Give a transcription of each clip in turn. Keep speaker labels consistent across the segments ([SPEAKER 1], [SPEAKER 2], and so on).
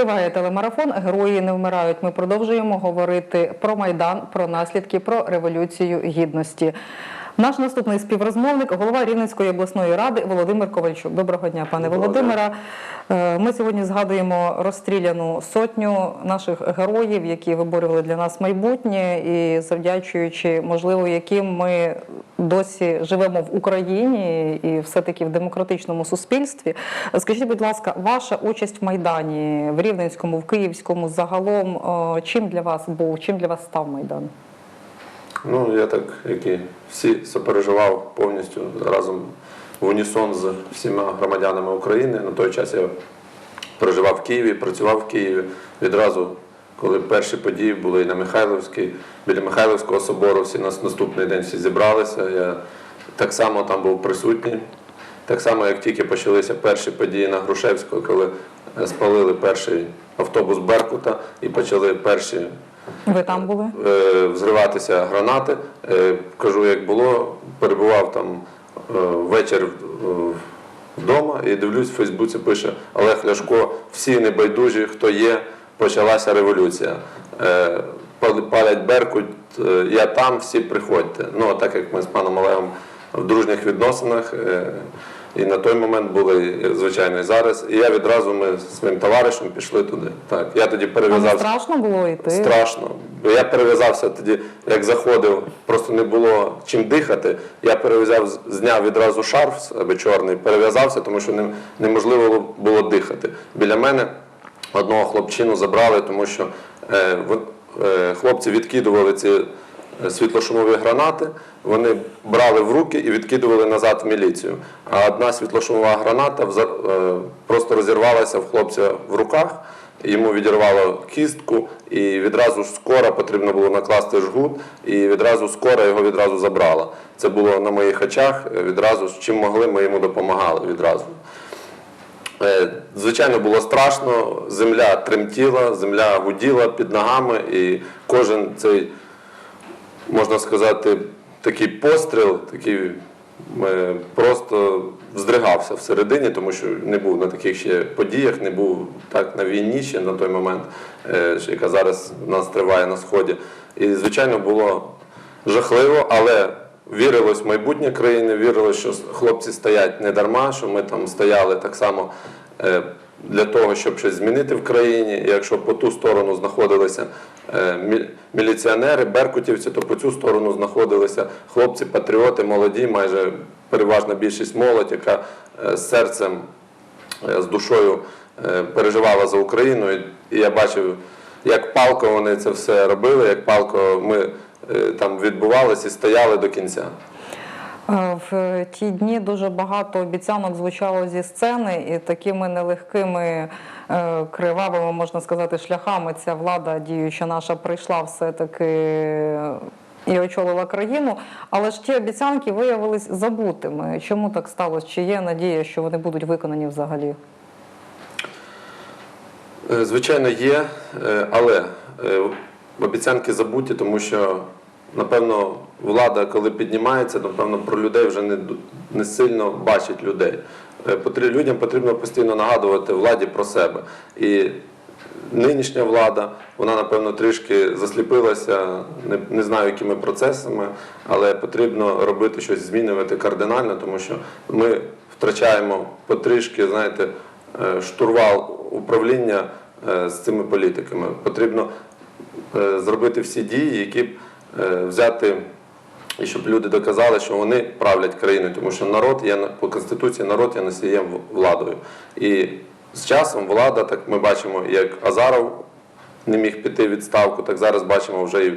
[SPEAKER 1] Триває телемарафон Герої не вмирають. Ми продовжуємо говорити про майдан, про наслідки, про революцію гідності. Наш наступний співрозмовник, голова Рівненської обласної ради Володимир Ковальчук. Доброго дня, пане Володимира. Е, Ми сьогодні згадуємо розстріляну сотню наших героїв, які виборювали для нас майбутнє, і завдячуючи, можливо, яким ми досі живемо в Україні і все-таки в демократичному суспільстві. Скажіть, будь ласка, ваша участь в Майдані в Рівненському, в Київському загалом, е, чим для вас був, чим для вас став Майдан?
[SPEAKER 2] Ну, я так, як і всі, сопереживав повністю разом в унісон з всіма громадянами України. На той час я проживав в Києві, працював в Києві. Відразу, коли перші події були на Михайловській, біля Михайловського собору, всі нас наступний день всі зібралися. Я так само там був присутній. Так само, як тільки почалися перші події на Грушевського, коли е, спалили перший автобус Беркута і почали перші
[SPEAKER 1] Ви там були?
[SPEAKER 2] е, взриватися гранати. Е, Кажу, як було, перебував там е, вечір е, вдома і дивлюсь, в Фейсбуці пише Олег Ляшко, всі небайдужі, хто є, почалася революція. Е, Палять Беркут, е, я там, всі приходьте. Ну, так як ми з паном Олегом в дружніх відносинах. е, І на той момент були, і, звичайно, і зараз. І я відразу ми з своїм товаришем пішли туди. Так, я тоді
[SPEAKER 1] А не
[SPEAKER 2] перев'язав
[SPEAKER 1] страшно було йти?
[SPEAKER 2] Страшно. Бо я перев'язався тоді, як заходив, просто не було чим дихати. Я перев'язав, зняв відразу шарф себе чорний, перев'язався, тому що не- неможливо було дихати. Біля мене одного хлопчину забрали, тому що е, е, хлопці відкидували ці е, світлошумові гранати, вони брали в руки і відкидували назад в міліцію. А одна світлошумова граната е, просто розірвалася в хлопця в руках. Йому відірвало кістку, і відразу ж скоро потрібно було накласти жгут, і відразу скоро його відразу забрала. Це було на моїх очах. е, Відразу ж чим могли, ми йому допомагали відразу. Е, Звичайно, було страшно, земля тремтіла, земля гуділа під ногами, і кожен цей, можна сказати, такий постріл, такий е, просто здригався всередині, тому що не був на таких ще подіях, не був так на війні ще на той момент, е, яка зараз в нас триває на сході. І, звичайно, було жахливо, але вірилось в майбутнє країни, вірилось, що хлопці стоять не дарма, що ми там стояли так само. Для того, щоб щось змінити в країні, якщо по ту сторону знаходилися е, міліціонери, беркутівці, то по цю сторону знаходилися хлопці-патріоти, молоді, майже переважна більшість молодь, яка е, з серцем е, з душою переживала за Україну. І я бачив, як палко вони це все робили, як палко ми там відбувалися і стояли до кінця.
[SPEAKER 1] Е, В ті дні дуже багато обіцянок звучало зі сцени, і такими нелегкими, е, кривавими, можна сказати, шляхами ця влада діюча наша прийшла все-таки і очолила країну. Але ж ті обіцянки виявились забутими. Чому так сталося? Чи є надія, що вони будуть виконані взагалі?
[SPEAKER 2] Е, Звичайно, є, е, але е, обіцянки забуті, тому що, напевно, влада, коли піднімається, напевно, про людей вже не, не сильно бачить людей. Е, Людям потрібно постійно нагадувати владі про себе. І нинішня влада, вона, напевно, трішки засліпилася, не, не знаю, якими процесами, але потрібно робити щось, змінювати кардинально, тому що ми втрачаємо потрішки, знаєте, е, штурвал управління е, з цими політиками. Потрібно зробити всі дії, які б взяти. І щоб люди доказали, що вони правлять країною, тому що народ є по конституції, народ є носієм владою. І з часом влада, так ми бачимо, як Азаров не міг піти в відставку, так зараз бачимо вже і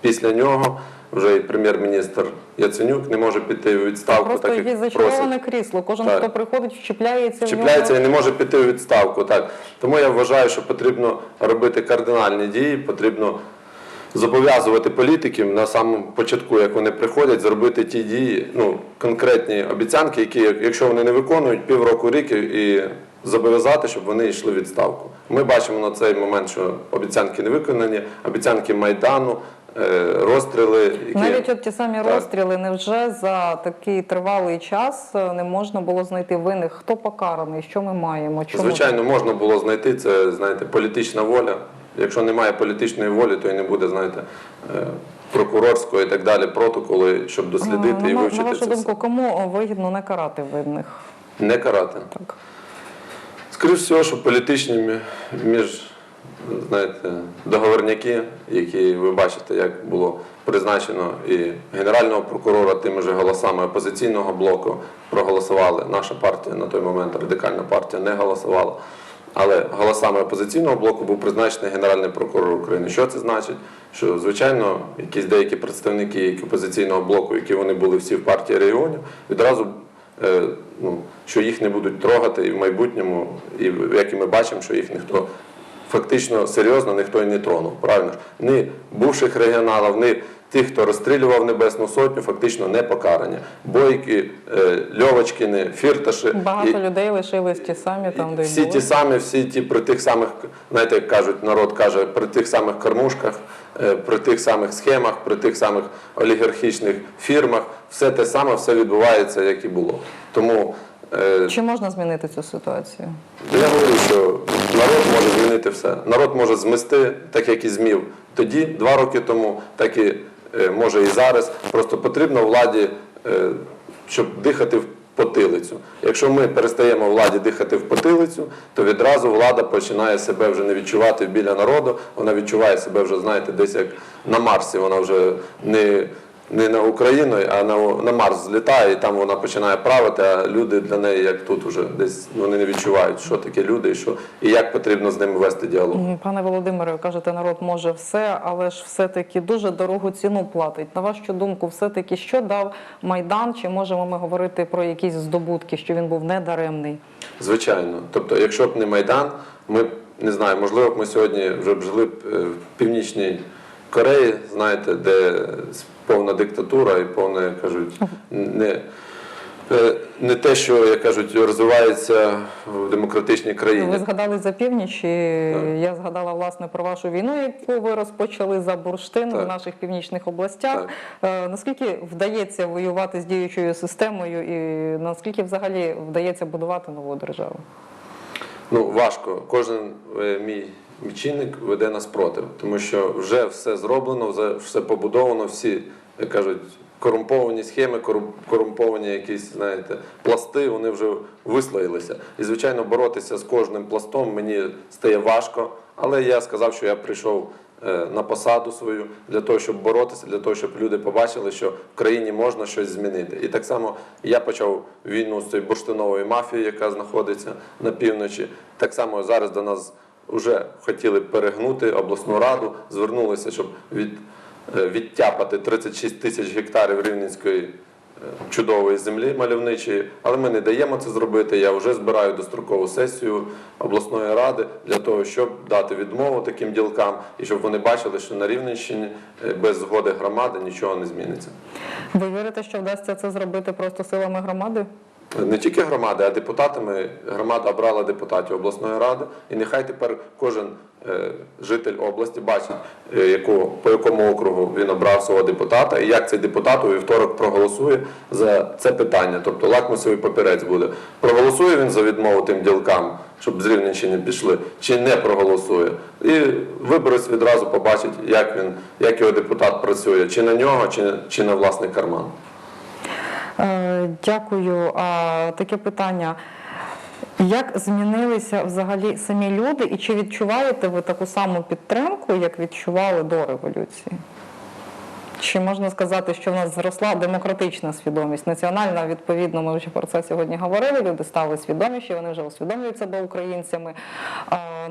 [SPEAKER 2] після нього. Вже і прем'єр-міністр Яценюк не може піти в відставку,
[SPEAKER 1] Просто
[SPEAKER 2] так як
[SPEAKER 1] зачароване крісло. Кожен,
[SPEAKER 2] Так.
[SPEAKER 1] хто приходить, вчіпляється, в
[SPEAKER 2] Чіпляється
[SPEAKER 1] нього.
[SPEAKER 2] і не може піти у відставку. Так. Тому я вважаю, що потрібно робити кардинальні дії, потрібно зобов'язувати політиків на самому початку, як вони приходять, зробити ті дії, ну, конкретні обіцянки, які, якщо вони не виконують, півроку рік і зобов'язати, щоб вони йшли в відставку. Ми бачимо на цей момент, що обіцянки не виконані, обіцянки Майдану, е, розстріли. Які...
[SPEAKER 1] Навіть от ті самі
[SPEAKER 2] Так.
[SPEAKER 1] розстріли, невже за такий тривалий час е, не можна було знайти винних? Хто покараний? Що ми маємо? Чому
[SPEAKER 2] Звичайно, можна було знайти це, знаєте, політична воля. Якщо немає політичної волі, то і не буде, знаєте, е, прокурорського і так далі протоколи, щоб дослідити
[SPEAKER 1] на,
[SPEAKER 2] і
[SPEAKER 1] на
[SPEAKER 2] вивчити
[SPEAKER 1] вашу
[SPEAKER 2] це
[SPEAKER 1] думку,
[SPEAKER 2] все.
[SPEAKER 1] кому вигідно не карати винних?
[SPEAKER 2] Не карати.
[SPEAKER 1] Так.
[SPEAKER 2] Скоріше всього, що політичні між знаєте, договорняки, які ви бачите, як було призначено і генерального прокурора тими ж голосами опозиційного блоку проголосували. Наша партія на той момент, радикальна партія, не голосувала. Але голосами опозиційного блоку був призначений Генеральний прокурор України. Що це значить? Що, звичайно, якісь деякі представники опозиційного блоку, які вони були всі в партії регіонів, відразу е, ну, що їх не будуть трогати і в майбутньому, і як і ми бачимо, що їх ніхто фактично серйозно ніхто і не тронув. Правильно? Ні бувших регіоналів, ні тих, хто розстрілював Небесну Сотню, фактично не покарані. Бойки, е, Льовочкини, Фірташи.
[SPEAKER 1] Багато
[SPEAKER 2] і-
[SPEAKER 1] людей лишились ті самі там, де
[SPEAKER 2] всі
[SPEAKER 1] були.
[SPEAKER 2] ті самі, всі ті при тих самих, знаєте, як кажуть, народ каже, при тих самих кормушках, е, при тих самих схемах, при тих самих олігархічних фірмах, все те саме, все відбувається, як і було. Тому е,
[SPEAKER 1] Чи можна змінити цю ситуацію?
[SPEAKER 2] я говорю, що народ може змінити все. Народ може змести, так як і змів тоді, два роки тому, так і може і зараз. Просто потрібно владі, е, щоб дихати в потилицю. Якщо ми перестаємо владі дихати в потилицю, то відразу влада починає себе вже не відчувати біля народу. Вона відчуває себе вже, знаєте, десь як на Марсі. Вона вже не. Не на Україну, а на, на Марс злітає, і там вона починає правити, а люди для неї, як тут уже десь вони не відчувають, що таке люди і що і як потрібно з ними вести діалог.
[SPEAKER 1] Пане Володимире, кажете, народ може все, але ж все-таки дуже дорогу ціну платить. На вашу думку, все-таки що дав Майдан? Чи можемо ми говорити про якісь здобутки, що він був недаремний?
[SPEAKER 2] Звичайно. Тобто, якщо б не Майдан, ми не знаю, можливо, б ми сьогодні вже б жили б е, в Північній Кореї, знаєте, де повна диктатура і повне, як кажуть, не. е, Не те, що як кажуть, розвивається в демократичній країні.
[SPEAKER 1] Ви згадали за північ, і я згадала власне про вашу війну, яку ви розпочали за бурштин
[SPEAKER 2] Так.
[SPEAKER 1] в наших північних областях.
[SPEAKER 2] Так.
[SPEAKER 1] Е, Наскільки вдається воювати з діючою системою, і наскільки взагалі вдається будувати нову державу?
[SPEAKER 2] Ну, важко. Кожен е, мій чинник веде нас проти, тому що вже все зроблено, вже все побудовано, всі, як кажуть, корумповані схеми, корум- корумповані якісь, знаєте, пласти, вони вже вислоїлися. І, звичайно, боротися з кожним пластом мені стає важко, але я сказав, що я прийшов е, на посаду свою для того, щоб боротися, для того, щоб люди побачили, що в країні можна щось змінити. І так само я почав війну з цією бурштиновою мафією, яка знаходиться на півночі. Так само зараз до нас вже хотіли перегнути обласну раду, звернулися, щоб від, е, відтяпати 36 тисяч гектарів рівненської е, чудової землі мальовничої, але ми не даємо це зробити. Я вже збираю дострокову сесію обласної ради для того, щоб дати відмову таким ділкам і щоб вони бачили, що на Рівненщині е, без згоди громади нічого не зміниться.
[SPEAKER 1] Ви вірите, що вдасться це зробити просто силами громади?
[SPEAKER 2] Не тільки громади, а депутатами. Громада обрала депутатів обласної ради, і нехай тепер кожен е, житель області бачить, е, по якому округу він обрав свого депутата, і як цей депутат у вівторок проголосує за це питання. Тобто лакмусовий папірець буде. Проголосує він за відмову тим ділкам, щоб з Рівненщини пішли, чи не проголосує. І виборець відразу побачить, як його депутат працює, чи на нього, чи на власний карман.
[SPEAKER 1] Е, Дякую. А таке питання. Як змінилися взагалі самі люди, і чи відчуваєте ви таку саму підтримку, як відчували до революції? Чи можна сказати, що в нас зросла демократична свідомість? Національна, відповідно, ми вже про це сьогодні говорили. Люди стали свідоміші, вони вже усвідомлюють себе українцями.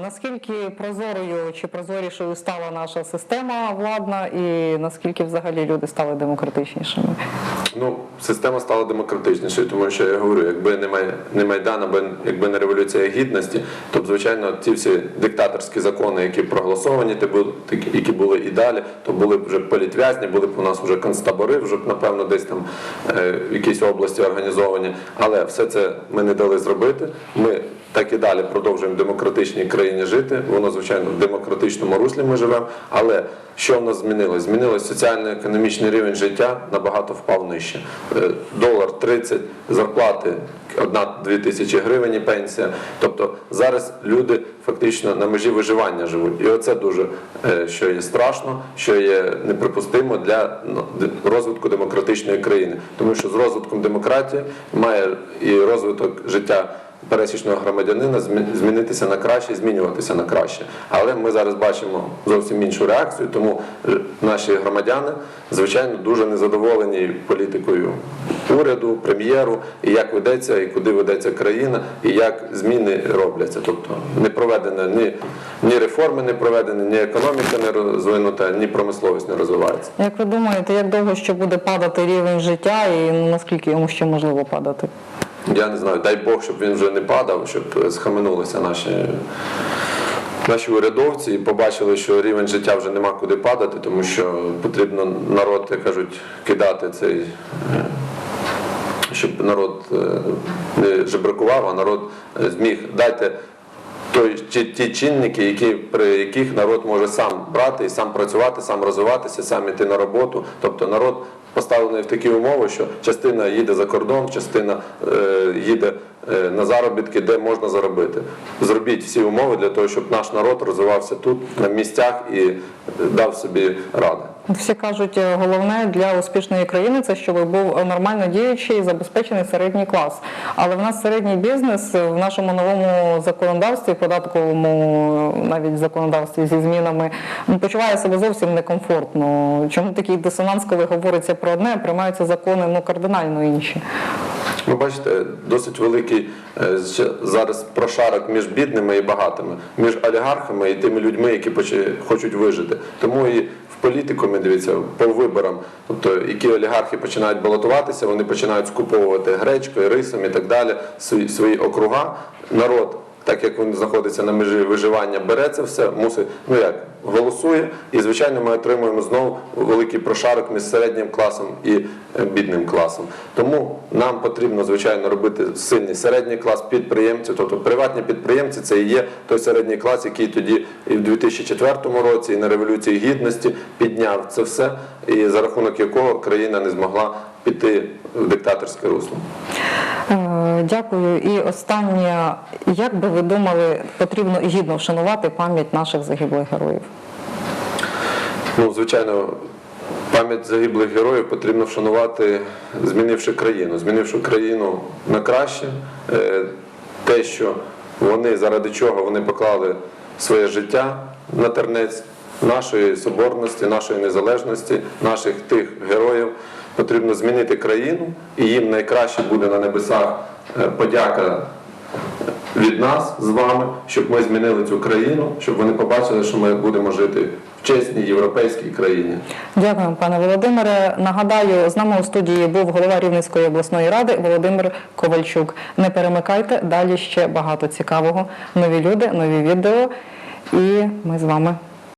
[SPEAKER 1] Наскільки прозорою чи прозорішою стала наша система владна, і наскільки взагалі люди стали демократичнішими?
[SPEAKER 2] Ну, система стала демократичнішою, тому що я говорю, якби не, Май, не Майдан, або якби не революція гідності, то б, звичайно, ці всі диктаторські закони, які проголосовані, які були і далі, то були б вже політв'язні, були б у нас вже концтабори, вже б, напевно, десь там е, в якійсь області організовані. Але все це ми не дали зробити. Ми так і далі продовжуємо в демократичній країні жити. Воно, звичайно, в демократичному руслі ми живемо. Але що в нас змінилось? Змінилось соціально-економічний рівень життя набагато впав нижче. Е, Долар 30, зарплати 1-2 тисячі гривень пенсія. Тобто зараз люди фактично на межі виживання живуть. І оце дуже е, що є страшно, що є неприпустимо для ну, розвитку демократичної країни. Тому що з розвитком демократії має і розвиток життя пересічного громадянина змі- змінитися на краще, змінюватися на краще. Але ми зараз бачимо зовсім іншу реакцію, тому е, наші громадяни, звичайно, дуже незадоволені політикою уряду, прем'єру, і як ведеться, і куди ведеться країна, і як зміни робляться. Тобто не проведено ні, ні реформи не проведені, ні економіка не розвинута, ні промисловість не розвивається.
[SPEAKER 1] Як ви думаєте, як довго ще буде падати рівень життя і наскільки йому ще можливо падати?
[SPEAKER 2] Я не знаю, дай Бог, щоб він вже не падав, щоб схаменулися наші. Наші урядовці і побачили, що рівень життя вже нема куди падати, тому що потрібно народ, як кажуть, кидати цей, е, щоб народ е, не жебракував, а народ е, зміг дати той, ті, ті чинники, які, при яких народ може сам брати і сам працювати, сам розвиватися, сам іти на роботу. Тобто народ поставлений в такі умови, що частина їде за кордон, частина е, їде е, на заробітки, де можна заробити. Зробіть всі умови для того, щоб наш народ розвивався тут, на місцях і е, дав собі ради.
[SPEAKER 1] Всі кажуть, е, головне для успішної країни це щоб був нормально діючий і забезпечений середній клас. Але в нас середній бізнес в нашому новому законодавстві, податковому навіть законодавстві зі змінами, почуває себе зовсім некомфортно. Чому такий дисонанс, коли говориться про одне, приймаються закони ну кардинально інші?
[SPEAKER 2] Ви бачите, досить великий е, зараз прошарок між бідними і багатими, між олігархами і тими людьми, які хочуть вижити. Тому і в політикумі, дивіться, по виборам, тобто які олігархи починають балотуватися, вони починають скуповувати гречкою, рисом і так далі свої, свої округа. Народ, так як він знаходиться на межі виживання, бере це все, мусить, ну як, голосує, і звичайно ми отримуємо знову великий прошарок між середнім класом і е, бідним класом. Тому нам потрібно звичайно робити сильний середній клас підприємців, тобто приватні підприємці це і є той середній клас, який тоді і в 2004 році, і на революції гідності підняв це все, і за рахунок якого країна не змогла піти в диктаторське русло.
[SPEAKER 1] Е, Дякую. І останнє, як би ви думали, потрібно гідно вшанувати пам'ять наших загиблих героїв?
[SPEAKER 2] Ну, звичайно, пам'ять загиблих героїв потрібно вшанувати, змінивши країну, змінивши країну на краще. Е, Те, що вони заради чого вони поклали своє життя на тернець нашої соборності, нашої незалежності, наших тих героїв. Потрібно змінити країну, і їм найкраще буде на небесах е, подяка від нас з вами, щоб ми змінили цю країну, щоб вони побачили, що ми будемо жити в чесній європейській країні.
[SPEAKER 1] Дякую, пане Володимире. Нагадаю, з нами у студії був голова Рівненської обласної ради Володимир Ковальчук. Не перемикайте, далі ще багато цікавого. Нові люди, нові відео. І ми з вами